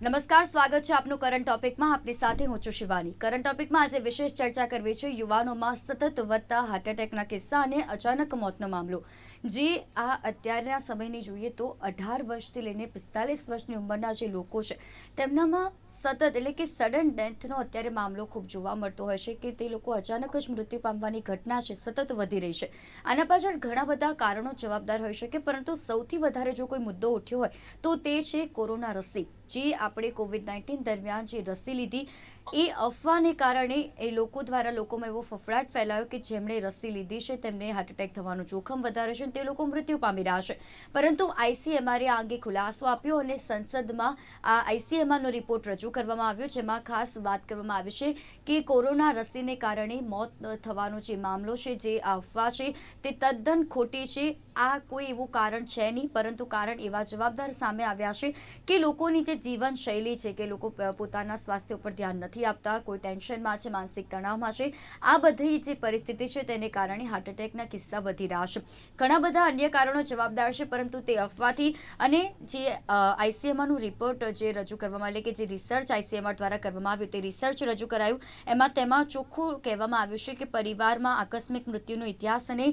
નમસ્કાર, સ્વાગત છે આપનું કરંટ ટોપિકમાં આપની સાથે હું છું શિવાની. કરંટ ટોપિકમાં આજે વિશેષ ચર્ચા કરવી છે યુવાનોમાં સતત વધતા હાર્ટ એટેકના કિસ્સા અને અચાનક મોતનો મામલો. જે, આ અત્યારના સમયની જોઈએ તો અઢાર વર્ષથી લઈને પિસ્તાલીસ વર્ષની ઉંમરના જે લોકો છે, તેમનામાં સતત એટલે કે સડન ડેથનો અત્યારે મામલો ખૂબ જોવા મળતો હોય છે કે તે લોકો અચાનક જ મૃત્યુ પામવાની ઘટના છે, સતત વધી રહી છે. આના પાછળ ઘણા બધા કારણો જવાબદાર હોઈ શકે, પરંતુ સૌથી વધારે જો કોઈ મુદ્દો ઉઠ્યો હોય તો તે છે કોરોના રસી. જે આપણે કોવિડ નાઇન્ટીન દરમિયાન જે રસી લીધી, એ અફવાને કારણે એ લોકો દ્વારા લોકોમાં એવો ફફડાટ ફેલાયો કે જેમણે રસી લીધી છે, તેમને હાર્ટ એટેક થવાનું જોખમ વધારે છે તે લોકો મૃત્યુ પામી રહ્યા છે. પરંતુ આઈસીએમઆરે આ અંગે ખુલાસો આપ્યો અને સંસદમાં આ આઈસીએમઆરનો રિપોર્ટ રજૂ કરવામાં આવ્યો, જેમાં ખાસ વાત કરવામાં આવી છે કે કોરોના રસીને કારણે મોત થવાનો જે મામલો છે, જે અફવા છે, તે તદ્દન ખોટી છે આ કોઈ એવું કારણ છે નહીં, પરંતુ કારણ એવા જવાબદાર સામે આવ્યા છે કે લોકોની જે જીવનશૈલી છે કે લોકો પોતાના સ્વાસ્થ્ય ઉપર ધ્યાન નથી આપતા, કોઈ ટેન્શનમાં છે, માનસિક તણાવમાં છે, આ બધી જે પરિસ્થિતિ છે તેને કારણે હાર્ટ એટેકના કિસ્સા વધી રહ્યા છે. ઘણા બધા અન્ય કારણો જવાબદાર છે, પરંતુ તે અફવાથી અને જે આઈસીએમઆરનું રિપોર્ટ જે રજૂ કરવામાં એટલે કે જે રિસર્ચ આઈસીએમઆર દ્વારા કરવામાં આવ્યું, તે રિસર્ચ રજૂ કરાયું, એમાં તેમાં ચોખ્ખું કહેવામાં આવ્યું છે કે પરિવારમાં આકસ્મિક મૃત્યુનો ઇતિહાસ અને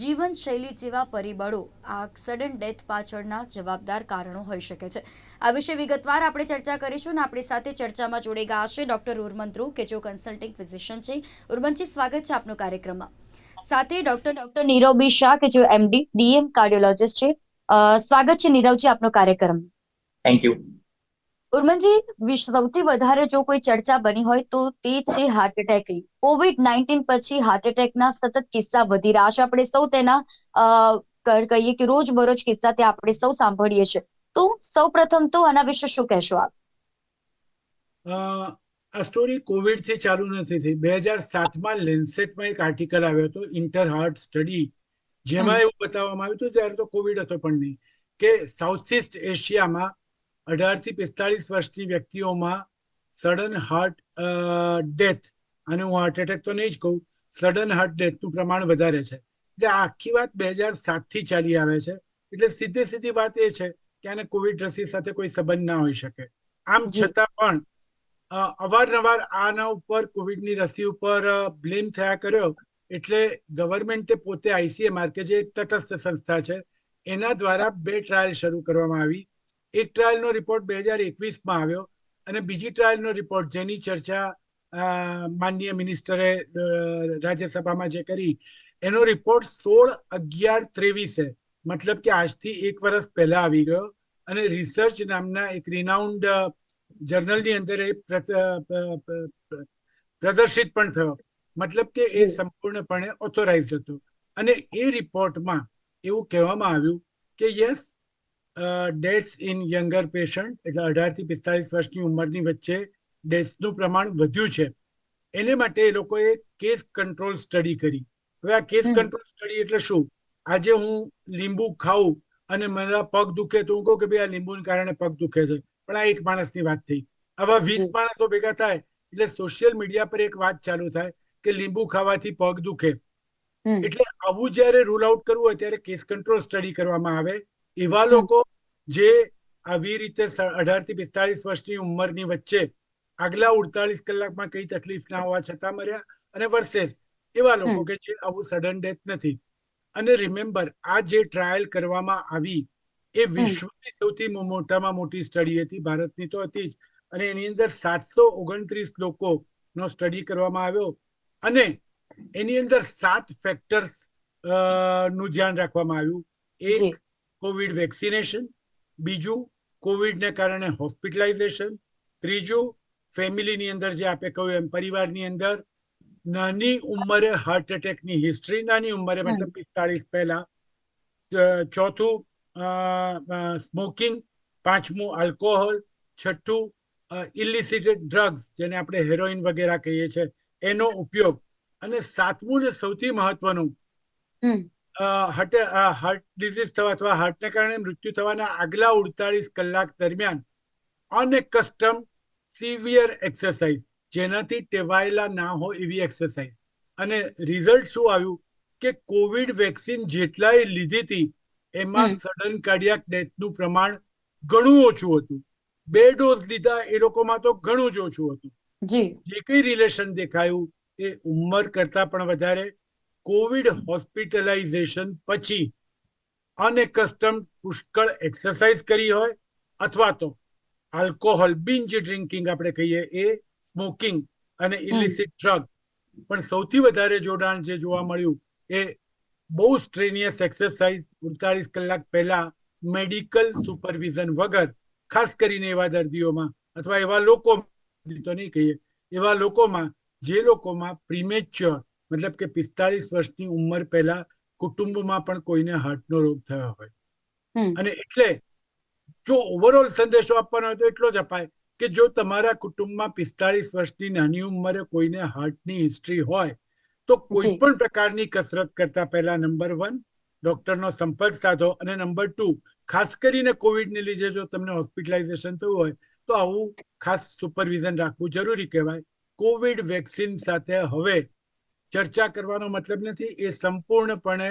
જીવનશૈલી જેવા પરિબળો આ સડન ડેથ પાછળના જવાબદાર કારણો હોઈ શકે છે. આ વિશે વિગતવાર આપણે ચર્ચા કરીશું અને આપણી સાથે ચર્ચામાં જોડાઈ ગયા છે ડોક્ટર ઉર્મન ધ્રુવ કે જો કન્સલ્ટિંગ ફિઝિશિયન છે. ઉર્મનજી સ્વાગત છે આપનો કાર્યક્રમમાં. સાથે doctor doctor Nirav B Shah કે જો એમડી ડીએમ કાર્ડિયોલોજિસ્ટ છે. સ્વાગત છે નીરવજી આપનો કાર્યક્રમ થેન્ક યુ ઉર્મનજી વિશ્વ સૌથી વધારે જો કોઈ ચર્ચા બની હોય તો તે છે હાર્ટ એટેકની કોવિડ નાઇન્ટીન પછી હાર્ટ એટેકના સતત કિસ્સા વધી રહ્યા છે. આપણે સૌ તેના કહીએ કે રોજબરોજ કિસ્સા તે આપણે સૌ સાંભળીએ છીએ. તો સૌ પ્રથમ તો આના વિશે શું કહેશો આપ? આ સ્ટોરી કોવિડથી ચાલુ નથી થઈ. બે હજાર સાતમાં લેન્સેટમાં એક આર્ટિકલ આવ્યો હતો ઇન્ટર હાર્ટ સ્ટડી જેમાં એવું બતાવવામાં આવ્યું હતું ત્યારે તો કોવિડ હતો પણ નહીં કે સાઉથ ઇસ્ટ એશિયામાં અઢારથી પિસ્તાળીસ વર્ષની વ્યક્તિઓમાં સડન હાર્ટ ડેથ અને હું હાર્ટ એટેક તો નહીં જ કહું સડન હાર્ટ ડેથનું પ્રમાણ વધારે છે. એટલે આખી વાત બે હજાર સાતથી ચાલી આવે છે. એટલે સીધી સીધી વાત એ છે કે આને કોવિડ રસી સાથે કોઈ સંબંધ ના હોઈ શકે. આમ છતાં પણ અવારનવાર આના ઉપર કોવિડની રસી ઉપર બ્લેમ થયા કર્યો એટલે ગવર્મેન્ટે પોતે આઈસીએમઆર કે જે એક તટસ્થ સંસ્થા છે એના દ્વારા બે ટ્રાયલ શરૂ કરવામાં આવી. એક ટ્રાયલનો રિપોર્ટ બે હજાર એકવીસમાં આવ્યો અને બીજી ટ્રાયલનો રિપોર્ટ જેની ચર્ચા માનનીય મિનિસ્ટરે રાજ્યસભામાં જે કરી એનો રિપોર્ટ સોળ અગિયાર ત્રેવીસે મતલબ કે આજથી એક વર્ષ પહેલા આવી ગયો. અને રિસર્ચ નામના એક રિનાઉન્ડ જર્નલની અંદર એ પ્રદર્શિત પણ થયો. મતલબ કે એ સંપૂર્ણપણે ઓથોરાઇઝ હતો. અને એ રિપોર્ટમાં એવું કહેવામાં આવ્યું કે yes deaths in younger patient એટલે અઢારથી પિસ્તાલીસ પિસ્તાળીસ વર્ષની ઉંમરની વચ્ચે ડેથ્સનું પ્રમાણ વધ્યું છે. એને માટે એ લોકોએ કેસ કંટ્રોલ સ્ટડી કરી. હવે આ કેસ કંટ્રોલ સ્ટડી એટલે શું? આજે હું લીંબુ ખાઉં અને મારા પગ દુખે તો હું કહું કે ભાઈ આ લીંબુને કારણે પગ દુખે છે. પણ આ એક માણસની વાત થઈ. આવા વીસ માણસો ભેગા થાય એટલે સોશિયલ મીડિયા પર એક વાત ચાલુ થાય કે લીંબુ ખાવાથી પગ દુખે. એટલે આવું જ્યારે રૂલ આઉટ કરવું હોય ત્યારે કેસ કંટ્રોલ સ્ટડી કરવામાં આવે. એવા લોકો જે આવી રીતે અઢારથી પિસ્તાળીસ વર્ષની ઉંમરની વચ્ચે આગલા ઉડતાલીસ કલાકમાં કઈ તકલીફ ના હોવા છતાં મર્યા અને વર્સેસ એવા લોકો કે જે આવું સડન ડેથ નથી. અને રિમેમ્બર આ જે ટ્રાયલ કરવામાં આવી એ વિશ્વની સૌથી મોટામાં મોટી સ્ટડી હતી ભારતની તો હતી જ. અને એની અંદર સાતસો ઓગણત્રીસ લોકો નો સ્ટડી કરવામાં આવ્યો. અને એની અંદર સાત ફેક્ટર્સનું ધ્યાન રાખવામાં આવ્યું. એક કોવિડ વેક્સિનેશન બીજું કોવિડને કારણે હોસ્પિટલાઇઝેશન ત્રીજું ફેમિલીની અંદર જે આપે કહ્યું એમ પરિવારની અંદર નાની ઉંમરે હાર્ટ એટેકની હિસ્ટ્રી નાની ઉંમરે મતલબ પિસ્તાળીસ પહેલા. ચોથું સ્મોકિંગ પાંચમું આલ્કોહોલ છઠ્ઠું ઇલિસિટેડ ડ્રગ્સ જેને આપણે હેરોઇન વગેરે કહીએ છીએ એનો ઉપયોગ. અને સાતમું ને સૌથી મહત્વનું. હાર્ટ હાર્ટ ડિઝીઝ થવા અથવા હાર્ટને કારણે મૃત્યુ થવાના આગલા ઉડતાલીસ કલાક દરમિયાન અનકસ્ટમ સિવિયર એક્સરસાઇઝ જેનાથી ટેવાયેલા ના હોય એવી એક્સરસાઇઝ અને રિઝલ્ટ શું આવ્યું? કે કોવિડ વેક્સિન જેટલાય લીધી હતી એમાં. સડન કાર્ડિયાક ડેથનું પ્રમાણ ઘણું ઓછું હતું. બે ડોઝ લીધા એ લોકોમાં તો ઘણું જ ઓછું હતું. જે. કઈ રિલેશન દેખાયું એ ઉંમર કરતા પણ વધારે કોવિડ હોસ્પિટલાઇઝેશન પછી અનએકસ્ટમ પુષ્કળ એક્સરસાઇઝ કરી હોય અથવા તો આલ્કોહોલ બિન જે ડ્રિંકિંગ આપણે કહીએ એ સ્મોકિંગ અને ઇલિસિટ ડ્રગ પણ સૌથી વધારે જોડાણ જે જોવા મળ્યું એ બહુ સ્ટ્રેનિયસ એક્સરસાઇઝ ઉડતાલીસ કલાક પહેલા મેડિકલ સુપરવિઝન વગર ખાસ કરીને એવા દર્દીઓમાં અથવા એવા લોકો તો નહીં કહીએ એવા લોકોમાં જે લોકોમાં પ્રીમેચ્યોર મતલબ કે પિસ્તાલીસ વર્ષની ઉંમર પહેલા કુટુંબમાં પણ કોઈને હાર્ટનો રોગ થયો હોય. અને એટલે જો ઓવરઓલ સંદેશો આપવાનો હોય તો એટલો જ અપાય. કે જો તમારા કુટુંબમાં પિસ્તાલીસ વર્ષની નાની ઉંમરે કોઈને હાર્ટની હિસ્ટ્રી હોય તો કોઈ પણ પ્રકારની કસરત કરતા પહેલા નંબર વન ડોક્ટરનો સંપર્ક સાધો અને નંબર ટુ ખાસ કરીને કોવિડને લીધે જો તમને હોસ્પિટલાઇઝેશન થયું હોય તો આવું ખાસ સુપરવિઝન રાખવું જરૂરી કહેવાય. કોવિડ વેક્સિન સાથે હવે ચર્ચા કરવાનો મતલબ નથી એ સંપૂર્ણપણે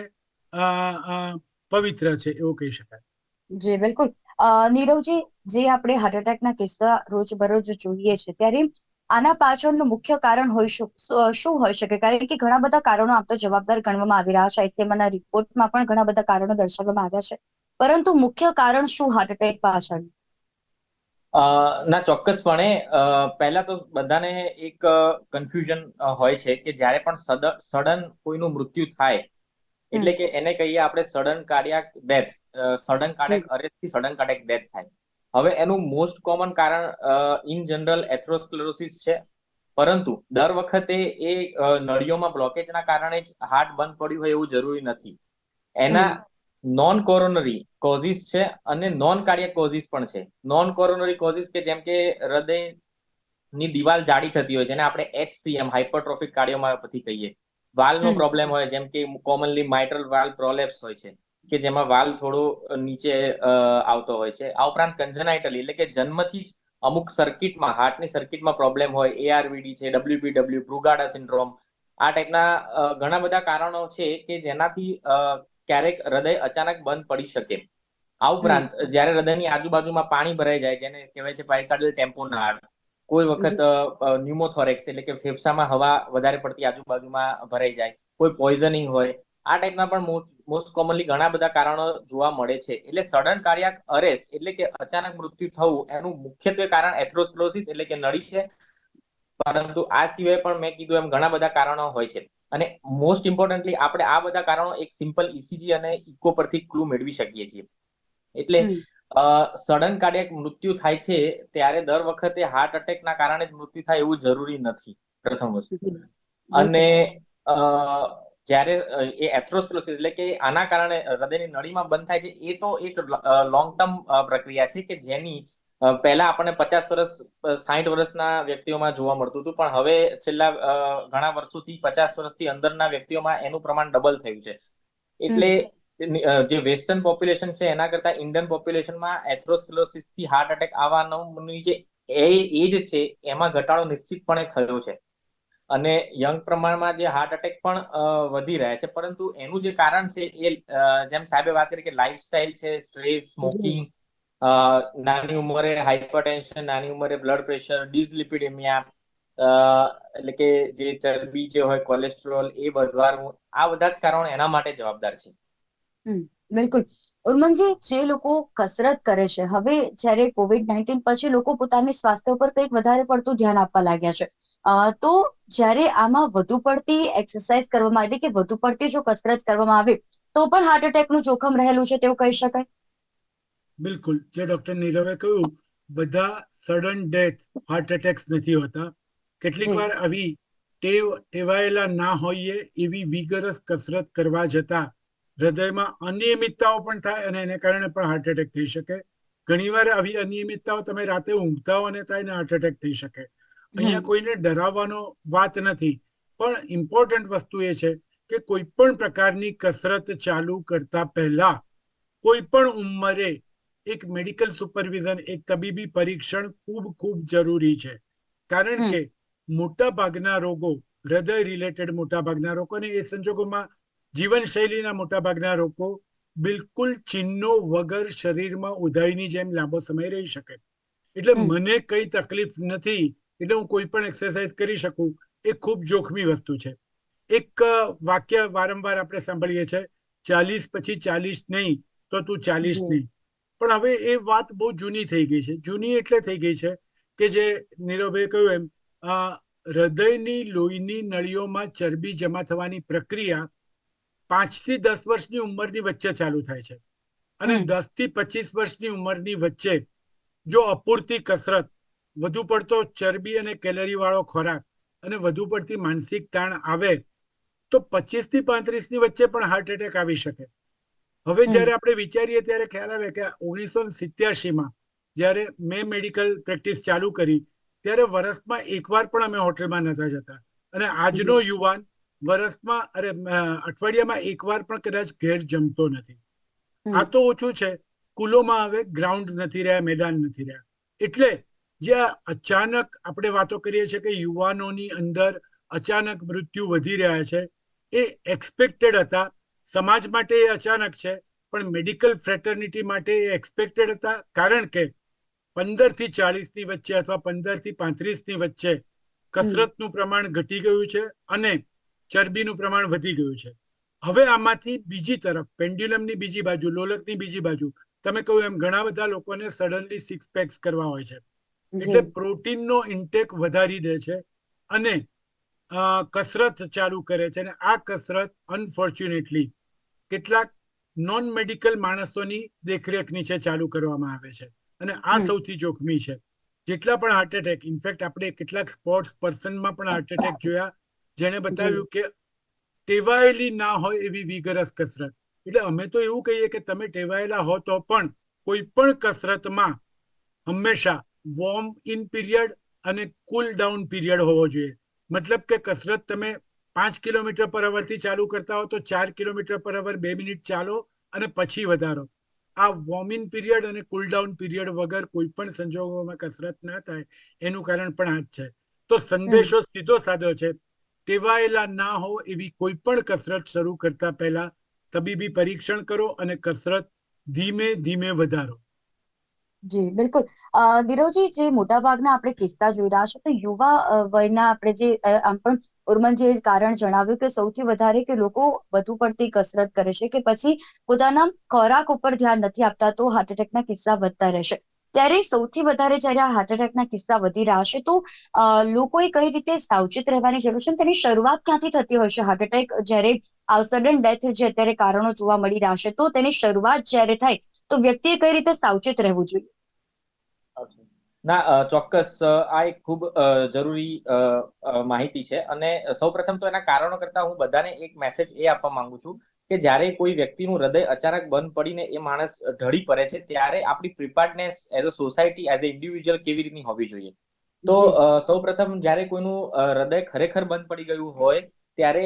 પવિત્ર છે એવું કહી શકાય. જી બિલકુલ. નીરવજી જે આપણે હાર્ટ એટેકના કિસ્સા રોજબરોજ જોઈએ છે ત્યારે આના પાછળનું મુખ્ય કારણ હોય શું? હોઈ શકે? કારણ કે ઘણા બધા કારણો તો જવાબદાર ગણવામાં આવી રહ્યા છે. આઈસીએમઆરના રિપોર્ટમાં પણ ઘણા બધા કારણો દર્શાવવામાં આવ્યા છે. પરંતુ મુખ્ય કારણ શું હાર્ટ એટેક પાછળ? અ, ના ચોક્કસપણે પહેલા તો બધાને એક કન્ફ્યુઝન હોય છે કે જ્યારે પણ સડન કોઈનું મૃત્યુ થાય એટલે કે એને કહીએ આપણે sudden cardiac death sudden cardiac અરેસ્ટથી sudden cardiac death થાય. હવે એનું મોસ્ટ કોમન કારણ ઇન જનરલ એથ્રોસ્ક્લેરોસિસ છે. પરંતુ દર વખતે એ નળીઓમાં બ્લોકેજના કારણે જ હાર્ટ બંધ પડ્યું હોય એવું જરૂરી નથી. એના નોન કોરોનરી કોઝિસ છે અને નોન કાર્ડિયક કોઝિસ પણ છે. નોન કોરોનરી કોઝિસ કે જેમ કે હૃદયની દિવાલ જાડી થતી હોય જેને આપણે એચસીએમ હાઇપરટ્રોફિક કાર્ડિયોમાયોપેથી કહીએ. વાલ્વનો પ્રોબ્લેમ હોય જેમ કે કોમનલી માઇટ્રલ વાલ્વ પ્રોલેપ્સ હોય છે. કે જેમાં વાલ થોડો નીચે આવતો હોય છે. આ ઉપરાંત કન્જનાઇટલી એટલે કે જન્મથી જ અમુક સર્કિટમાં હાર્ટની સર્કિટમાં પ્રોબ્લેમ હોય એઆરવીડી છે ડબ્લ્યુપીડબ્લ્યુ બ્રુગાડા સિન્ડ્રોમ આ ટાઈપના ઘણા બધા કારણો છે કે જેનાથી ક્યારેક હૃદય અચાનક બંધ પડી શકે. આ ઉપરાંત જ્યારે હૃદયની આજુબાજુમાં પાણી ભરાઈ જાય જેને કહેવાય છે પાયકાર્ડિયલ ટેમ્પોનાર કોઈ વખત ન્યુમોથોરેક્સ એટલે કે ફેફસામાં હવા વધારે પડતી આજુબાજુમાં ભરાઈ જાય કોઈ પોઈઝનિંગ હોય આ ટાઈપના પણ મોસ્ટ કોમનલી ઘણા બધા કારણો જોવા મળે છે. એટલે સડન કાર્ડિયાક અરેસ્ટ એટલે કે અચાનક મૃત્યુ થવું એનું મુખ્યત્વે કારણ એથ્રોસ્ક્લોસિસ એટલે કે નળી છે. પરંતુ આ સિવાય પણ મેં કીધું એમ ઘણા બધા કારણો હોય છે. અને મોસ્ટ ઇમ્પોર્ટન્ટલી આપણે આ બધા કારણો એક સિમ્પલ ઇસીજી અને ઇકો પરથી ક્લુ મેળવી શકીએ છીએ. એટલે. સડન કાર્ડિયાક મૃત્યુ થાય છે ત્યારે દર વખતે હાર્ટ અટેકના કારણે જ મૃત્યુ થાય એવું જરૂરી નથી. પ્રથમ વસ્તુ. અને અ, જ્યારે એ એથ્રોસ્ક્લોસિસ એટલે કે આના કારણે હૃદયની નળીમાં બંધ થાય છે એ તો એક લોંગ ટર્મ પ્રક્રિયા છે કે જેની પહેલા આપણને પચાસ વર્ષ સાઠ વર્ષના વ્યક્તિઓમાં જોવા મળતું હતું પણ હવે છેલ્લા ઘણા વર્ષોથી પચાસ વર્ષથી અંદરના વ્યક્તિઓમાં એનું પ્રમાણ ડબલ થયું છે. એટલે જે વેસ્ટર્ન પોપ્યુલેશન છે એના કરતા ઇન્ડિયન પોપ્યુલેશનમાં એથ્રોસ્ક્લોસિસથી હાર્ટ એટેક આવવાનું જે એજ છે એમાં ઘટાડો નિશ્ચિતપણે થયો છે. અને યંગ પ્રમાણમાં જે હાર્ટ અટેક પણ વધી રહ્યા છે. પરંતુ એનું જે કારણ છે એ જેમ સાહેબે વાત કરી કે લાઇફસ્ટાઇલ છે સ્ટ્રેસ સ્મોકિંગ નાની ઉંમરે હાઇપરટેન્શન નાની ઉંમરે બ્લડ પ્રેશર ડિસલિપિડેમિયા એટલે કે જે ચરબી જે હોય કોલેસ્ટ્રોલ એ વધવાનું આ બધા જ કારણો એના માટે જવાબદાર છે. બિલકુલ. ઉર્મનજી જે લોકો કસરત કરે છે હવે જ્યારે કોવિડ નાઇન્ટીન પછી લોકો પોતાની સ્વાસ્થ્ય ઉપર કંઈક વધારે પડતું ધ્યાન આપવા લાગ્યા છે. તો જ્યારે આમાં વધુ પડતી એક્સરસાઇઝ કરવામાં માટે કે વધુ પડતી જો કસરત કરવામાં આવે તો પણ હાર્ટ એટેકનું જોખમ રહેલું છે તેવું કહી શકાય? બિલકુલ. જે ડોક્ટર નીરવે કહ્યું બધા સડન ડેથ હાર્ટ એટેક્સ નથી હોતા. કેટલીક વાર આવી ટેવ ટેવાયેલા ના હોઈએ એવી વિગરસ કસરત કરવા જતા હૃદયમાં અનિયમિતતાઓ પણ થાય અને એને કારણે પણ હાર્ટ એટેક થઈ શકે. ઘણીવાર આવી અનિયમિતતાઓ તમે રાતે ઊંઘતા હો અને થાય ને હાર્ટ એટેક થઈ શકે. અહીંયા કોઈને ડરાવવાનો વાત નથી. પણ ઇમ્પોર્ટન્ટ વસ્તુ એ છે કે કોઈ પણ પ્રકારની કસરત ચાલુ કરતા પહેલા કોઈ પણ ઉંમરે એક મેડિકલ સુપરવિઝન એક તબીબી પરીક્ષણ ખૂબ ખૂબ જરૂરી છે. કારણ કે મોટા ભાગના રોગો હૃદય રિલેટેડ મોટા ભાગના રોગો અને એ સંજોગોમાં જીવનશૈલીના મોટા ભાગના રોગો બિલકુલ ચિહ્નો વગર શરીરમાં ઉધાઈની જેમ લાંબો સમય રહી શકે. એટલે મને કઈ તકલીફ નથી એટલે હું કોઈ પણ એક્સરસાઇઝ કરી શકું એ ખૂબ જોખમી વસ્તુ છે. એક વાક્ય વારંવાર આપણે સાંભળીએ છીએ ચાલીસ પછી ચાલીસ નહીં તો તું ચાલીસ નહીં. પણ હવે એ વાત બહુ જૂની થઈ ગઈ છે. જૂની એટલે થઈ ગઈ છે કે જે નીરવભાઈ કહ્યું એમ હૃદયની લોહીની નળીઓમાં ચરબી જમા થવાની પ્રક્રિયા પાંચથી દસ વર્ષની ઉંમરની વચ્ચે ચાલુ થાય છે. અને દસથી પચીસ વર્ષની ઉંમરની વચ્ચે જો અપૂરતી કસરત વધુ પડતો ચરબી અને કેલરી વાળો ખોરાક અને વધુ પડતી માનસિક તાણ આવે તો પચીસથી પાંત્રીસની વચ્ચે પણ હાર્ટ એટેક આવી શકે. હવે જ્યારે આપણે વિચારીએ ત્યારે ખ્યાલ આવે કે ઓગણીસો સિત્યાસી માં જ્યારે મેં મેડિકલ પ્રેક્ટિસ ચાલુ કરી ત્યારે વર્ષમાં એકવાર પણ અમે હોટેલમાં નતા જતા. અને આજનો યુવાન વર્ષમાં અરે અઠવાડિયામાં એકવાર પણ કદાચ ઘેર જમતો નથી. આ તો ઓછું છે. સ્કૂલોમાં હવે ગ્રાઉન્ડ નથી રહ્યા મેદાન નથી રહ્યા. એટલે જે અચાનક આપણે વાતો કરીએ છીએ કે યુવાનોની અંદર અચાનક મૃત્યુ વધી રહ્યા છે. એ એક્સપેક્ટેડ હતા. સમાજ માટે એ અચાનક છે પણ મેડિકલ ફ્રેટર્નિટી માટે એ એક્સપેક્ટેડ હતા. કારણ કે પંદરથી ચાલીસની વચ્ચે અથવા પંદરથી પાંત્રીસની વચ્ચે કસરતનું પ્રમાણ ઘટી ગયું છે અને ચરબીનું પ્રમાણ વધી ગયું છે. હવે આમાંથી બીજી તરફ પેન્ડ્યુલમની બીજી બાજુ લોલકની બીજી બાજુ તમે કહ્યું એમ ઘણા બધા લોકોને સડનલી સિક્સ પેક્સ કરવા હોય છે. એટલે પ્રોટીનનો ઇન્ટેક વધારી દે છે અને કસરત ચાલુ કરે છે અને આ કસરત અનફોર્ચ્યુનેટલી કેટલાક નોન મેડિકલ માણસોની દેખરેખની છે ચાલુ કરવામાં આવે છે. અને આ સૌથી જોખમી છે. જેટલા પણ હાર્ટ એટેક ઇનફેક્ટ આપણે કેટલાક સ્પોર્ટ્સ પર્સનમાં પણ હાર્ટ એટેક જોયા જેણે બતાવ્યું કે ટેવાયેલી ના હોય એવી વિગરસ કસરત. એટલે અમે તો એવું કહીએ કે તમે ટેવાયેલા હો તો પણ કોઈ પણ કસરતમાં હંમેશા વોર્મ ઇન પીરિયડ અને કુલ ડાઉન પીરિયડ હોવો જોઈએ. મતલબ કે કસરત તમે પાંચ કિલોમીટર પર અવરથી ચાલુ કરતા હો તો ચાર કિલોમીટર પર અવર બે મિનિટ ચાલો અને પછી વધારો. આ વોર્મ પીરિયડ અને કુલ ડાઉન પીરિયડ વગર કોઈ પણ સંજોગોમાં કસરત ના થાય એનું કારણ પણ આ જ છે. તો સંદેશો સીધો સાદો છે. ટેવાયેલા ના હો એવી કોઈ પણ કસરત શરૂ કરતા પહેલા તબીબી પરીક્ષણ કરો અને કસરત ધીમે ધીમે વધારો. જી બિલકુલ. અ, નીરવજી જે મોટાભાગના આપણે કિસ્સા જોઈ રહ્યા છે તો યુવા વયના આપણે જે આમ પણ ઉર્મનજીએ કારણ જણાવ્યું કે સૌથી વધારે કે લોકો વધુ પડતી કસરત કરે છે કે પછી પોતાના ખોરાક ઉપર ધ્યાન નથી આપતા તો હાર્ટ એટેકના કિસ્સા વધતા રહેશે. ત્યારે સૌથી વધારે જ્યારે આ હાર્ટ એટેકના કિસ્સા વધી રહ્યા છે તો લોકોએ કઈ રીતે સાવચેત રહેવાની જરૂર છે? તેની શરૂઆત ક્યાંથી થતી હોય છે? હાર્ટ એટેક જ્યારે સડન ડેથ જે અત્યારે કારણો જોવા મળી રહ્યા છે તો તેની શરૂઆત જ્યારે થાય તો વ્યક્તિએ કઈ રીતે સાવચેત રહેવું જોઈએ? ના ચોક્કસ આ એક ખૂબ જરૂરી માહિતી છે. અને સૌપ્રથમ તો એના કારણો કરતા હું બધાને એક મેસેજ એ આપવા માંગુ છું કે જ્યારે કોઈ વ્યક્તિનું હૃદય અચાનક બંધ પડીને એ માણસ ઢળી પડે છે ત્યારે આપણી preparedness as a society as a individual કેવી રીતની હોવી જોઈએ? તો સૌપ્રથમ જ્યારે કોઈનું હૃદય ખરેખર બંધ પડી ગયું હોય ત્યારે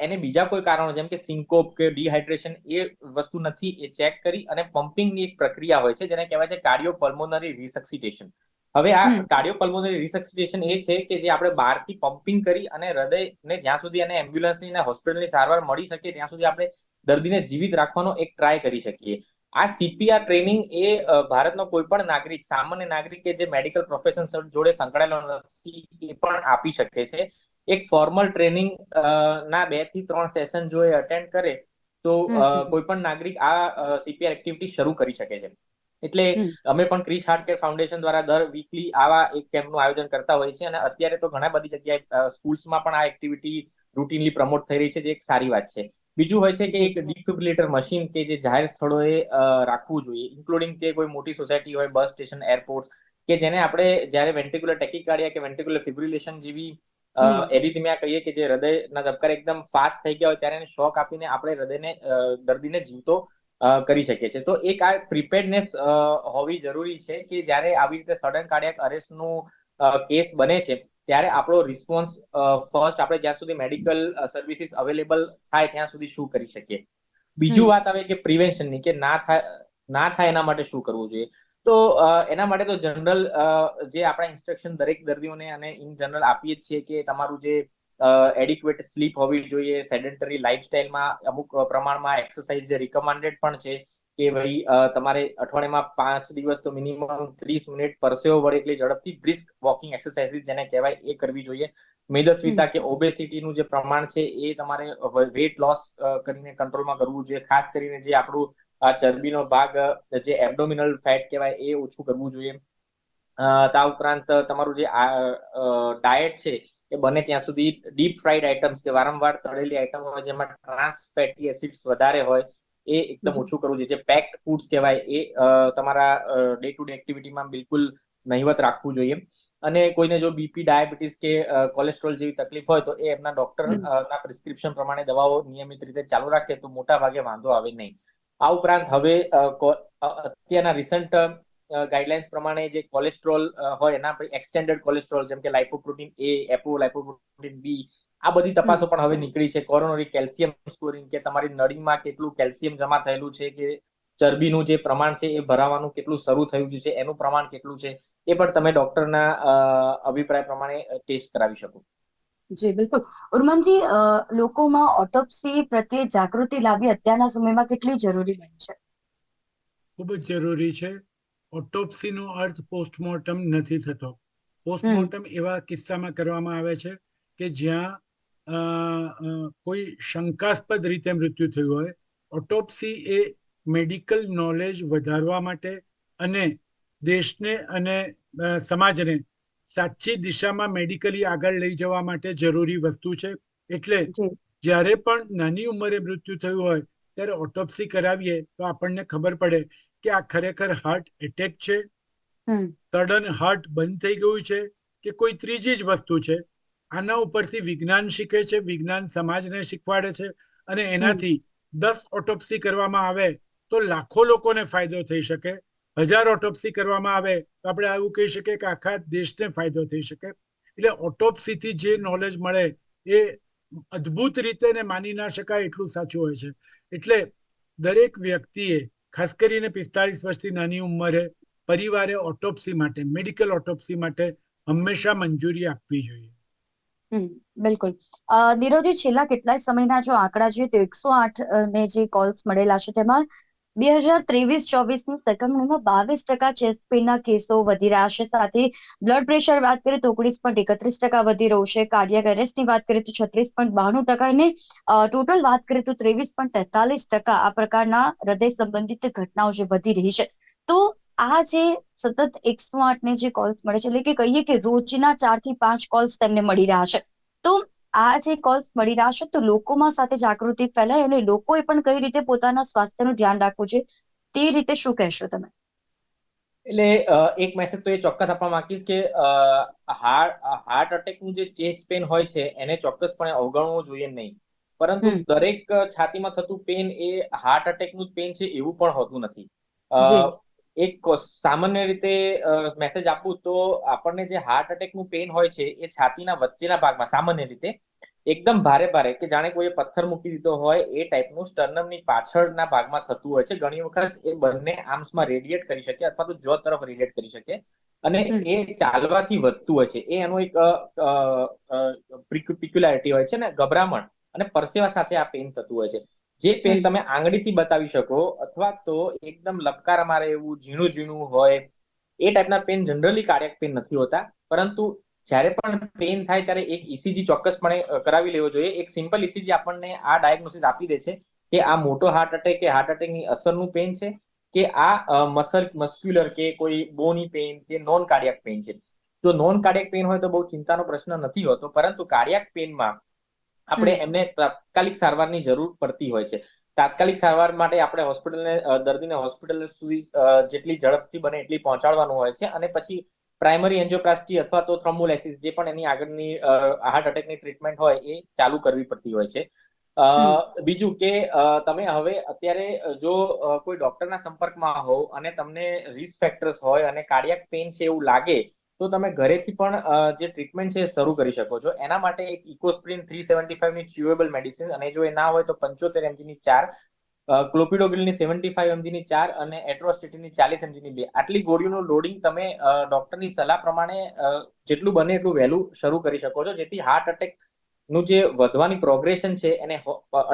એને બીજા કોઈ કારણો જેમ કે સિંકોપ કે ડિહાઇડ્રેશન એ વસ્તુ નથી એ ચેક કરી અને પમ્પિંગની એક પ્રક્રિયા હોય છે જેને કહેવાય છે કાર્ડિયો પલ્મોનરી રિસક્સિટેશન. હવે આ કાર્ડિયોપલ્મોનરી કાર્ડિયો પલ્મોનરી રિસક્સિટેશન એ છે કે જે આપણે બહારથી પમ્પિંગ કરી અને હૃદયને જ્યાં સુધી એને એમ્બ્યુલન્સની અને હોસ્પિટલની સારવાર મળી શકે ત્યાં સુધી આપણે દર્દીને જીવિત રાખવાનો એક ટ્રાય કરી શકીએ. આ સીપીઆર ટ્રેનિંગ એ ભારતનો કોઈ પણ નાગરિક સામાન્ય નાગરિક કે જે મેડિકલ પ્રોફેશન જોડે સંકળાયેલો નથી એ પણ આપી શકે છે. એક ફોર્મલ ટ્રેનિંગ ના બેથી ત્રણ સેશન જો એ અટેન્ડ કરે તો કોઈ પણ નાગરિક આ સીપીઆર એક્ટિવિટી શરૂ કરી શકે છે. એટલે અમે પણ ક્રિસ હાર્ટ કેર ફાઉન્ડેશન દ્વારા દર વીકલી આવા એક કેમ્પનું આયોજન કરતા હોય છે અને અત્યારે તો ઘણા બધી જગ્યાએ સ્કૂલ્સમાં પણ આ એક્ટિવિટી રૂટીનલી પ્રમોટ થઈ રહી છે જે એક સારી વાત છે. બીજું હોય છે કે. એક ડિફિબ્રિલેટર મશીન કે જે જાહેર સ્થળોએ રાખવું જોઈએ ઇન્ક્લુડિંગ કે કોઈ મોટી સોસાયટી હોય બસ સ્ટેશન એરપોર્ટ કે જેને આપણે જ્યારે વેન્ટિક્યુલર ટેકિકાર્ડિયા કે વેન્ટિક્યુલર ફિબ્રિલેશન જેવી હમ. આ કહીએ કે જે હૃદયના ધબકાર એકદમ ફાસ્ટ થઈ ગયા હોય ત્યારે એને શોક આપીને આપણે હૃદયને દર્દીને જીવતો કરી શકીએ છીએ. તો એક આ પ્રિપેર્ડનેસ હોવી જરૂરી છે કે જ્યારે આવી રીતે સડન કાર્ડિયાક અરેસ્ટનું કેસ બને છે ત્યારે આપણો રિસ્પોન્સ ફર્સ્ટ આપણે જ્યાં સુધી મેડિકલ સર્વિસીસ અવેલેબલ થાય ત્યાં સુધી શું કરી શકીએ. બીજું વાત આવે કે પ્રિવેન્શનની કે ના થાય ના થાય એના માટે શું કરવું જોઈએ? તો એના માટે તો જનરલ જે આપણા ઇન્સ્ટ્રક્શન દરેક દર્દીઓને અને ઇન જનરલ આપીએ જ છીએ કે તમારું જે એડિક્વેટ સ્લીપ હોવી જોઈએ સેડેન્ટરી લાઇફસ્ટાઇલમાં અમુક પ્રમાણમાં એક્સરસાઇઝ જે રિકમેન્ડેડ પણ છે કે ભાઈ તમારે અઠવાડિયામાં પાંચ દિવસ તો મિનિમમ ત્રીસ મિનિટ પરસેવો વળે એટલે ઝડપથી બ્રિસ્ક વોકિંગ એક્સરસાઇઝ જેને કહેવાય એ કરવી જોઈએ. મેદસ્વીતા કે ઓબેસિટીનું જે પ્રમાણ છે એ તમારે વેટ લોસ કરીને કંટ્રોલમાં કરવું જોઈએ. ખાસ કરીને જે આપણું આ ચરબીનો ભાગ જે એબડોમિનલ ફેટ કહેવાય એ ઓછું કરવું જોઈએ. તા ઉપરાંત તમારું જે ડાયટ છે એ બને ત્યાં સુધી ડીપ ફ્રાઈડ આઇટમ્સ કે વારંવાર તળેલી આઇટમ હોય જેમાં ટ્રાન્સ ફેટી એસિડ્સ વધારે હોય એ એકદમ ઓછું કરવું જોઈએ. જે પેક્ડ ફૂડ્સ કહેવાય એ તમારા ડે ટુ ડે એક્ટિવિટીમાં બિલકુલ નહિવત રાખવું જોઈએ. અને કોઈને જો બીપી ડાયાબિટીસ કે કોલેસ્ટ્રોલ જેવી તકલીફ હોય તો એ એમના ડોક્ટર ના પ્રિસ્ક્રિપ્શન પ્રમાણે દવાઓ નિયમિત રીતે ચાલુ રાખે તો મોટા ભાગે વાંધો આવે નહીં. આ ઉપરાંત હવે અત્યારના રિસન્ટ ગાઈડલાઇન્સ પ્રમાણે જે કોલેસ્ટ્રોલ હોય એના એક્સટેન્ડેડ કોલેસ્ટ્રોલ જેમ કે લાઇપોપ્રોટીન એ એપો લાઇપોપ્રોટીન બી આ બધી તપાસો પણ હવે નીકળી છે. કોરોનરી કેલ્શિયમ સ્કોરિંગ કે તમારી નળીમાં કેટલું કેલ્શિયમ જમા થયેલું છે કે ચરબીનું જે પ્રમાણ છે એ ભરાવાનું કેટલું શરૂ થયું છે એનું પ્રમાણ કેટલું છે એ પણ તમે ડોક્ટરના અભિપ્રાય પ્રમાણે ટેસ્ટ કરાવી શકો. જી બિલકુલ. ઉર્મનજી લોકોમાં ઓટોપ્સી પ્રત્યે જાગૃતિ લાવવી અત્યારના સમયમાં કેટલી જરૂરી બની છે? ખૂબ જ જરૂરી છે. ઓટોપ્સીનો અર્થ પોસ્ટમોર્ટમ નથી થતો. પોસ્ટમોર્ટમ એવા કિસ્સામાં કરવામાં આવે છે કે જ્યાં કોઈ શંકાસ્પદ રીતે મૃત્યુ થયું હોય. ઓટોપ્સી એ મેડિકલ નોલેજ વધારવા માટે અને દેશને અને સમાજને સાચી દિશામાં મેડિકલી આગળ લઈ જવા માટે જરૂરી વસ્તુ છે. એટલે જ્યારે પણ નાની ઉંમરે મૃત્યુ થયું હોય ત્યારે ઓટોપ્સી કરાવીએ તો આપણને ખબર પડે કે આ ખરેખર હાર્ટ એટેક છે. તડન સડન હાર્ટ બંધ થઈ ગયું છે કે કોઈ ત્રીજી જ વસ્તુ છે? આના ઉપરથી વિજ્ઞાન શીખે છે વિજ્ઞાન સમાજને શીખવાડે છે અને એનાથી દસ ઓટોપ્સી કરવામાં આવે તો લાખો લોકોને ફાયદો થઈ શકે. હજાર ઓટોપ્સી કરવામાં આવે, તો આપણે એવું કહી શકીએ કે આખા દેશને ફાયદો થઈ શકે. એટલે ઓટોપ્સીથી જે નોલેજ મળે, એ અદ્ભુત રીતે ને માની ના શકાય એટલું સાચું હોય છે. એટલે દરેક વ્યક્તિએ, ખાસ કરીને પિસ્તાળીસ વર્ષથી નાની ઉંમરે પરિવારે ઓટોપ્સી માટે મેડિકલ ઓટોપ્સી માટે હંમેશા મંજૂરી આપવી જોઈએ. બિલકુલ. નીરવજી, છેલ્લા કેટલાય સમયના જો આંકડા જોઈએ, તો એકસો આઠ ને જે કોલ્સ મળેલા છે તેમાં બે હજાર ત્રેવીસ ચોવીસની સરખામણીમાં બાવીસ ટકા ચેસ્ટ પેનના કેસો વધી રહ્યા છે. સાથે બ્લડ પ્રેશર વાત કરીએ તો ઓગણીસ પોઈન્ટ એકત્રીસ ટકા વધી રહ્યું છે. કાર્ડિયક એરેસ્ટની વાત કરીએ તો છત્રીસ પોઈન્ટ બાણું ટકા અને ટોટલ વાત કરીએ તો ત્રેવીસ પોઈન્ટ તેતાલીસ ટકા આ પ્રકારના હૃદય સંબંધિત ઘટનાઓ જે વધી રહી છે. તો આ જે સતત એકસો આઠ ને જે કોલ્સ મળે છે, એટલે કે કહીએ કે રોજના ચારથી પાંચ કોલ્સ તેમને મળી રહ્યા છે. તો આ જે કોલ્સ મળી રહ્યા છે તો લોકોમાં સાથે જાગૃતિ ફેલાય અને લોકોએ પણ કઈ રીતે પોતાના સ્વાસ્થ્યનું ધ્યાન રાખવું છે તે રીતે શું કહેશો તમે? એટલે એક મેસેજ તો એ ચોક્કસ આપવા માંગીશ કે હાર્ટ હાર્ટ અટેકનું જે ચેસ્ટ પેન હોય છે એને ચોક્કસપણે અવગણવું જોઈએ નહીં. પરંતુ દરેક છાતીમાં થતું પેન એ હાર્ટ અટેકનું પેન છે એવું પણ હોતું નથી. એક સામાન્ય રીતે મેસેજ આપું તો આપણને જે હાર્ટ એટેકનું પેન હોય છે એ છાતીના વચ્ચેના ભાગમાં સામાન્ય રીતે એકદમ ભારે ભારે કે જાણે કોઈએ પથ્થર મૂકી દીધો હોય એ ટાઈપનું સ્ટર્નમની પાછળના ભાગમાં થતું હોય છે. ઘણી વખત એ બંને આર્મ્સમાં રેડિયેટ કરી શકે અથવા તો જો તરફ રેડિયેટ કરી શકે. અને એ ચાલવાથી વધતું હોય છે. એ એનું એક પિક્યુલારિટી હોય છે ને ગભરામણ અને પરસેવા સાથે આ પેન થતું હોય છે. જે પેન તમે આંગળીથી બતાવી શકો અથવા તો એકદમ લપકાર મારે એવું ઝીણું ઝીણું હોય એ ટાઈપના પેન જનરલી કાર્ડિયક પેન નથી હોતા. પરંતુ જ્યારે પણ પેન થાય ત્યારે એક ઇસીજી ચોક્કસપણે કરાવી લેવો જોઈએ. એક સિમ્પલ ઇસીજી આપણને આ ડાયગ્નોસિસ આપી દે છે કે આ મોટો હાર્ટ અટેક કે હાર્ટ અટેકની અસરનું પેન છે કે આ મસલ મસ્ક્યુલર કે કોઈ બોની પેન કે નોન કાર્ડિયક પેન છે. જો નોન કાર્ડિયક પેન હોય તો બહુ ચિંતાનો પ્રશ્ન નથી હોતો પરંતુ કાર્ડિયક પેનમાં આપણે એમને તાત્કાલિક સારવારની જરૂર પડતી હોય છે. તાત્કાલિક સારવાર માટે આપણે હોસ્પિટલને દર્દીને હોસ્પિટલ સુધી જેટલી ઝડપથી બને એટલી પહોંચાડવાનું હોય છે અને પછી પ્રાઇમરી એન્જિયોપ્લાસ્ટી અથવા તો થ્રોમ્બોલાઇસિસ જે પણ એની આગળની હાર્ટ અટેકની ટ્રીટમેન્ટ હોય એ ચાલુ કરવી પડતી હોય છે. બીજું કે તમે હવે અત્યારે જો કોઈ ડોક્ટરના સંપર્કમાં હોવ અને તમને રિસ્ક ફેક્ટર્સ હોય અને કાર્ડિયાક પેન છે એવું લાગે તો તમે ઘરેથી પણ જે ટ્રીટમેન્ટ છે એ શરૂ કરી શકો છો. એના માટે એક ઇકોસ્પ્રિન થ્રી સેવન્ટી ફાઈવની ચ્યુએબલ મેડિસિન અને જો એ ના હોય તો પંચોતેર એમજીની ચાર ક્લોપિડોગ્રિલની સેવન્ટી ફાઈવ એમજીની ચાર અને એટ્રોસ્ટેટિનની ચાલીસ એમજીની બે. આટલી ગોળીઓનું લોડિંગ તમે ડોક્ટરની સલાહ પ્રમાણે જેટલું બને એટલું વહેલું શરૂ કરી શકો છો. જેથી હાર્ટ અટેકનું જે વધવાની પ્રોગ્રેશન છે એને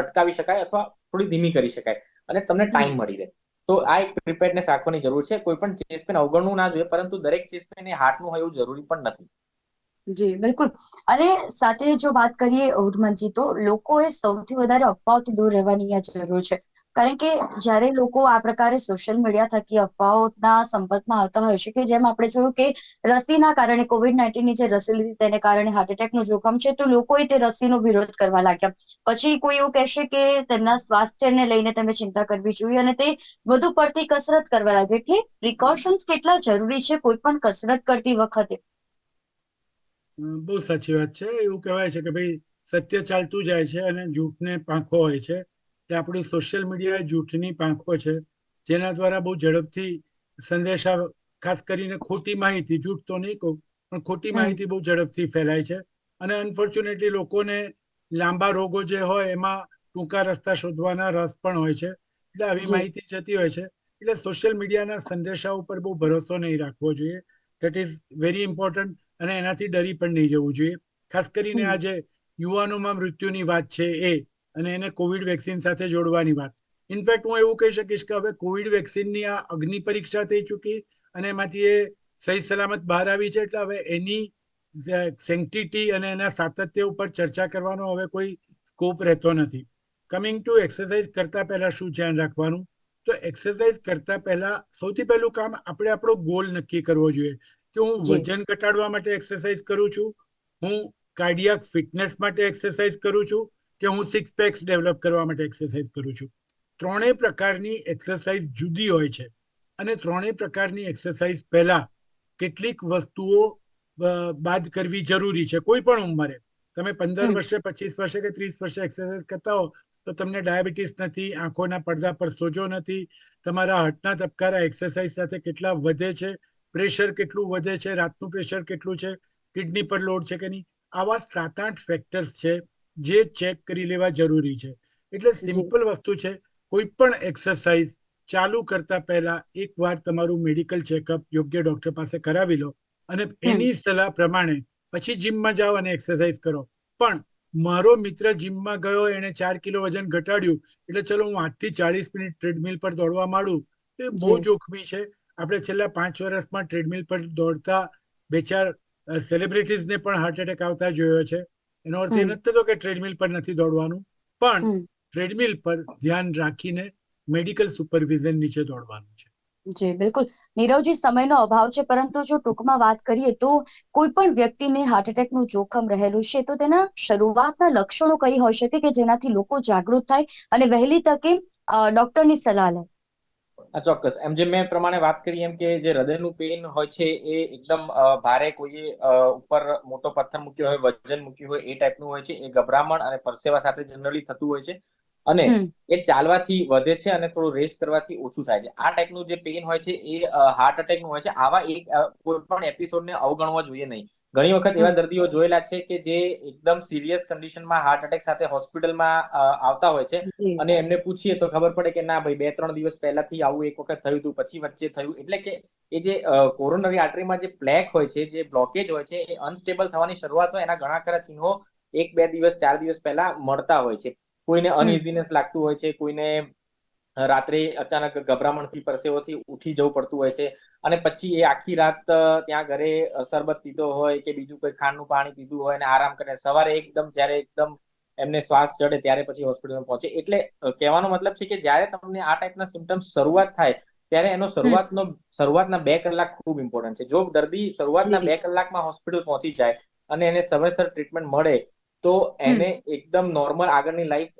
અટકાવી શકાય અથવા થોડી ધીમી કરી શકાય. અને તમને ટાઈમ મળી રહે. તો આ એક પ્રિપેરનેસ રાખવાની જરૂર છે. કોઈ પણ ચેસ પેન અવગણવું ના જોઈએ, પરંતુ દરેક ચેસ પેન એ હાર્ટનું હોય એવું જરૂરી પણ નથી. જી, બિલકુલ. અને સાથે જો વાત કરીએ ઉર્મનજી તો લોકોએ સૌથી વધારે અફવાઓથી દૂર રહેવાની જરૂર છે. કારણ કે જ્યારે લોકો આ પ્રકારે સોશિયલ મીડિયા થકી અફવાઓના સંપર્કમાં આવતા હોય છે કે જેમ આપણે જોયું કે રસીના કારણે કોવિડ નાઇન્ટીનની જે રસી લીધી તેને કારણે હાર્ટ એટેકનું જોખમ છે, તો લોકોએ તે રસીનો વિરોધ કરવા લાગ્યા. પછી કોઈ એવું કહેશે કે તેમના સ્વાસ્થ્યને લઈને તેમણે ચિંતા કરવી જોઈએ અને તે વધુ પડતી કસરત કરવા લાગે. એટલે પ્રિકોશન્સ કેટલા જરૂરી છે કોઈ પણ કસરત કરતી વખતે? બહુ સાચી વાત છે. એવું કહેવાય છે કે ભાઈ સત્ય ચાલતું જાય છે અને જૂઠને પાંખો હોય છે. એટલે આપણી સોશિયલ મીડિયા જૂઠની પાંખો છે. જેના દ્વારા બહુ ઝડપથી સંદેશા ખાસ કરીને ખોટી માહિતી જૂઠ તો નહીં કહું પણ ખોટી માહિતી બહુ ઝડપથી ફેલાય છે. અને અનફોર્ચ્યુનેટલી લોકોને લાંબા રોગો જે હોય એમાં ટૂંકા રસ્તા શોધવાના રસ પણ હોય છે. એટલે આવી માહિતી જતી હોય છે. એટલે સોશિયલ મીડિયાના સંદેશા ઉપર બહુ ભરોસો નહીં રાખવો જોઈએ. દેટ ઇઝ વેરી ઇમ્પોર્ટન્ટ અને એનાથી ડરી પણ નહીં જવું જોઈએ. ખાસ કરીને. આજે યુવાનોમાં મૃત્યુની વાત છે એ. અને એને કોવિડ વેક્સિન સાથે જોડવાની વાત. ઇનફેક્ટ હું એવું કહી શકીશ કે હવે કોવિડ વેક્સિનની આ અગ્નિ પરીક્ષા થઈ ચૂકી અને એમાંથી એ સહી સલામત બહાર આવી છે એટલે હવે એની સેન્ટિટી અને એના સાતત્ય ઉપર ચર્ચા કરવાનો હવે કોઈ સ્કોપ રહેતો નથી. કમિંગ ટુ એક્સરસાઇઝ કરતા પહેલા શું ધ્યાન રાખવાનું? તો એક્સરસાઇઝ કરતા પહેલા સૌથી પહેલું કામ આપણે આપણો ગોલ નક્કી કરવો જોઈએ. કે હું વજન ઘટાડવા માટે એક્સરસાઇઝ કરું છું હું કાર્ડિયાક ફિટનેસ માટે એક્સરસાઇઝ કરું છું કે હું સિક્સ પેક્સ ડેવલપ કરવા માટે એક્સરસાઇઝ કરું છું. ત્રણેય પ્રકારની એક્સરસાઇઝ જુદી હોય છે. અને ત્રણેય પ્રકારની એક્સરસાઇઝ પહેલા કેટલીક વસ્તુઓ બાદ કરવી જરૂરી છે. કોઈ પણ ઉંમરે. તમે પંદર વર્ષે પચીસ વર્ષે કે ત્રીસ વર્ષે એક્સરસાઇઝ કરતા હો તો તમને ડાયાબિટીસ નથી આંખોના પડદા પર સોજો નથી તમારા હાર્ટના તબકારા એક્સરસાઇઝ સાથે કેટલા વધે છે પ્રેશર કેટલું વધે છે રાતનું પ્રેશર કેટલું છે કિડની પર લોડ છે કે નહીં? આવા સાત આઠ ફેક્ટર્સ છે જે ચેક કરી લેવા જરૂરી છે. એટલે સિમ્પલ વસ્તુ છે કોઈ પણ એક્સરસાઇઝ ચાલુ કરતા પહેલા એકવાર તમારું મેડિકલ ચેકઅપ યોગ્ય ડોક્ટર પાસે કરાવી લો અને એની સલાહ પ્રમાણે પછી જીમમાં જાઓ અને એક્સરસાઇઝ કરો. પણ મારો મિત્ર જીમમાં ગયો એણે ચાર કિલો વજન ઘટાડ્યું એટલે ચલો હું આજથી ચાલીસ મિનિટ ટ્રેડમિલ પર દોડવા માંડું. એ બહુ જોખમી છે. આપણે છેલ્લા પાંચ વર્ષમાં ટ્રેડમિલ પર દોડતા બે ચાર સેલિબ્રિટીઝને પણ હાર્ટ એટેક આવતા જોયો છે. એનો અર્થ એ નથી થતો કે ટ્રેડમિલ પર નથી દોડવાનું પણ ટ્રેડમિલ પર ધ્યાન રાખીને મેડિકલ સુપરવિઝન નીચે દોડવાનું છે. જી બિલકુલ. નીરવજી સમયનો અભાવ છે પરંતુ જો ટૂંકમાં વાત કરીએ તો કોઈ પણ વ્યક્તિને હાર્ટ એટેકનું જોખમ રહેલું છે તો તેના શરૂઆતના લક્ષણો કઈ હોઈ શકે કે જેનાથી લોકો જાગૃત થાય અને વહેલી તકે ડોક્ટરની સલાહ લે? ચોક્કસ. એમ જે મેં પ્રમાણે વાત કરી, એમ કે જે હૃદયનું પેઇન હોય છે, એ એકદમ ભારે કોઈએ ઉપર મોટો પથ્થર મૂક્યો હોય, વજન મૂક્યું હોય, એ ટાઈપનું હોય છે. એ ગભરામણ અને પરસેવા સાથે જનરલી થતું હોય છે. અને એ ચાલવાથી વધે છે અને થોડું રેસ્ટ કરવાથી ઓછું થાય છે. આ ટાઈપનું જે પેઇન હોય છે એ હાર્ટ એટેકનું હોય છે. આવા એક કોઈ પણ એપિસોડને અવગણવો જોઈએ નહીં. ઘણી વખત એવા દર્દીઓ જોયેલા છે કે જે એકદમ સિરિયસ કન્ડિશનમાં હાર્ટ એટેક સાથે હોસ્પિટલમાં આવતા હોય છે અને એમને પૂછીએ તો ખબર પડે કે ના ભાઈ બે ત્રણ દિવસ પહેલાથી આવું એક વખત થયું હતું પછી વચ્ચે થયું. એટલે કે એ જે કોરોનરી આર્ટરીમાં જે પ્લેક હોય છે જે બ્લોકેજ હોય છે એ અનસ્ટેબલ થવાની શરૂઆત હોય એના ઘણા ખરા ચિહ્નો એક બે દિવસ ચાર દિવસ પહેલા મળતા હોય છે. કોઈને અનઇઝીનેસ લાગતું હોય છે કોઈને રાત્રે અચાનક ગભરામણથી પરસેવોથી ઉઠી જવું પડતું હોય છે અને પછી એ આખી રાત ત્યાં ઘરે શરબત પીધો હોય કે બીજું કોઈ ખાંડનું પાણી પીધું હોય અને આરામ કરે સવારે એકદમ જ્યારે એકદમ એમને શ્વાસ ચડે ત્યારે પછી હોસ્પિટલમાં પહોંચે. એટલે કહેવાનો મતલબ છે કે જ્યારે તમને આ ટાઈપના સિમ્ટમ્સ શરૂઆત થાય ત્યારે એનો શરૂઆતનો શરૂઆતના બે કલાક ખૂબ ઇમ્પોર્ટન્ટ છે. જો દર્દી શરૂઆતના બે કલાકમાં હોસ્પિટલ પહોંચી જાય અને એને સમયસર ટ્રીટમેન્ટ મળે તો એને એકદમ નોર્મલ આગળની લાઈફ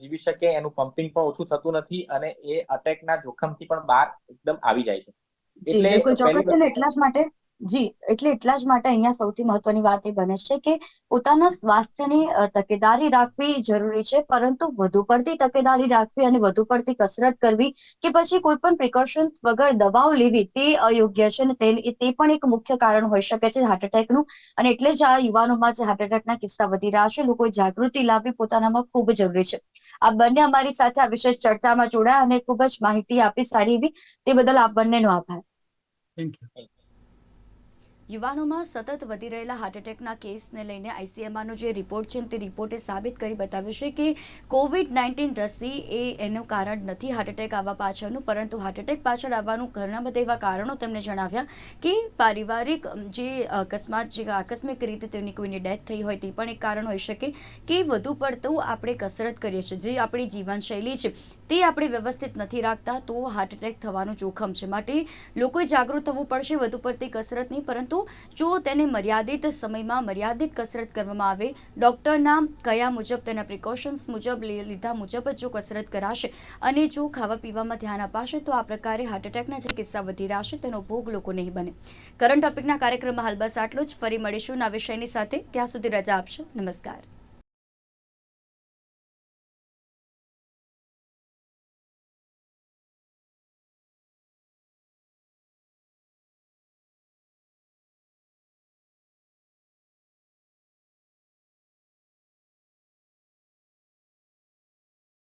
જીવી શકે એનું પમ્પિંગ પણ ઓછું થતું નથી અને એ અટેકના જોખમથી પણ બહાર એકદમ આવી જાય છે. એટલે જ માટે જી, એટલે એટલા જ માટે અહીંયા સૌથી મહત્વની વાત એ બને છે કે પોતાના સ્વાસ્થ્યની તકેદારી રાખવી જરૂરી છે, પરંતુ વધુ પડતી તકેદારી રાખવી અને વધુ પડતી કસરત કરવી કે પછી કોઈ પણ પ્રિકોશન્સ વગર દવાઓ લેવી તે અયોગ્ય છે અને તે પણ એક મુખ્ય કારણ હોઈ શકે છે હાર્ટ એટેકનું અને એટલે જ આ યુવાનોમાં જે હાર્ટ એટેકના કિસ્સા વધી રહ્યા છે, લોકોએ જાગૃતિ લાવવી પોતાનામાં ખૂબ જરૂરી છે. આ બંને અમારી સાથે આ વિશેષ ચર્ચામાં જોડાયા અને ખૂબ જ માહિતી આપી સારી એવી. તે બદલ આપ બંનેનો આભાર. થેન્ક યુ યુવાનોમાં સતત વધી રહેલા હાર્ટ એટેકના કેસને લઈને આઈસીએમઆરનો જે રિપોર્ટ છે તે રિપોર્ટે સાબિત કરી બતાવ્યું છે કે કોવિડ નાઇન્ટીન રસી એ એનું કારણ નથી હાર્ટ એટેક આવવા પાછળનું, પરંતુ હાર્ટ એટેક પાછળ આવવાનું ઘણા બધા એવા કારણો તેમણે જણાવ્યા કે પારિવારિક જે અકસ્માત, જે આકસ્મિક રીતે તેની કોઈની ડેથ થઈ હોય તે પણ એક કારણ હોઈ શકે કે વધુ પડતું આપણે કસરત કરીએ છીએ. જે આપણી જીવનશૈલી છે તે આપણે વ્યવસ્થિત નથી રાખતા તો હાર્ટ એટેક થવાનું જોખમ છે. માટે લોકોએ જાગૃત થવું પડશે, વધુ પડતી કસરત નહીં, પરંતુ જો તેને મર્યાદિત સમયમાં મર્યાદિત કસરત કરવામાં આવે ડૉક્ટરના કયા મુજબ, તેના પ્રિકોશન્સ મુજબ લીધા મુજબ જ કસરત કરાશે અને જો ખાવા પીવામાં ધ્યાન અપાશે, તો આ પ્રકારે હાર્ટ એટેકના જે કિસ્સા વધી રહ્યા તેનો ભોગ લોકો નહીં બને. કરંટ ટોપિકના કાર્યક્રમમાં હાલ બસ આટલું જ. ફરી મળીશું નવા વિષયની સાથે. ત્યાં સુધી રજા આપશો. નમસ્કાર.